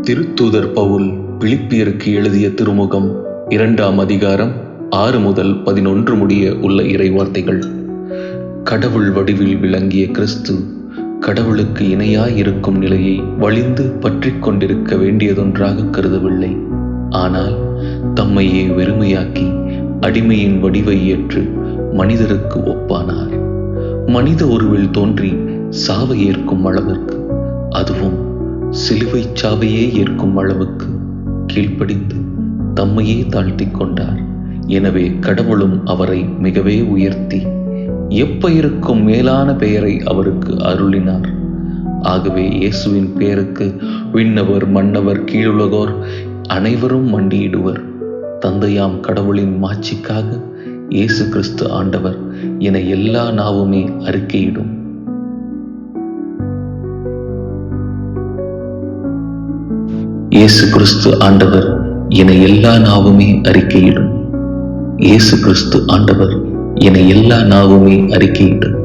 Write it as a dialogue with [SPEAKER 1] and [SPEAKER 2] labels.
[SPEAKER 1] திருத்தூதர் பவுல் பிலிப்பியருக்கு எழுதிய திருமுகம் இரண்டாம் அதிகாரம் ஆறு முதல் பதினொன்று முடிய உள்ள இறைவார்த்தைகள். கடவுள் வடிவில் விளங்கிய கிறிஸ்து கடவுளுக்கு இணையாய் இருக்கும் நிலையை வலிந்து பற்றி கொண்டிருக்க வேண்டியதொன்றாக கருதவில்லை. ஆனால் தம்மையே வெறுமையாக்கி அடிமையின் வடிவை ஏற்று மனிதருக்கு ஒப்பானார். மனித உருவில் தோன்றி சாவை ஏற்கும் அளவிற்கு அதுவும் சிலுவை சாவையே ஏற்கும் அளவுக்கு கீழ்ப்படிந்து தம்மையே தாழ்த்தி கொண்டார். எனவே கடவுளும் அவரை மிகவே உயர்த்தி எப்பெயருக்கும் மேலான பெயரை அவருக்கு அருளினார். ஆகவே இயேசுவின் பெயருக்கு விண்ணவர் மன்னவர் கீழுலகோர் அனைவரும் மண்டியிடுவர். தந்தையாம் கடவுளின் மாட்சிக்காக இயேசு கிறிஸ்து ஆண்டவர் என எல்லா நாவுமே அறிக்கையிடும். இயேசு கிறிஸ்து ஆண்டவர் என எல்லா நாவுமே அறிக்கையிடும். இயேசு கிறிஸ்து ஆண்டவர் என எல்லா நாவுமே அறிக்கையிடும்.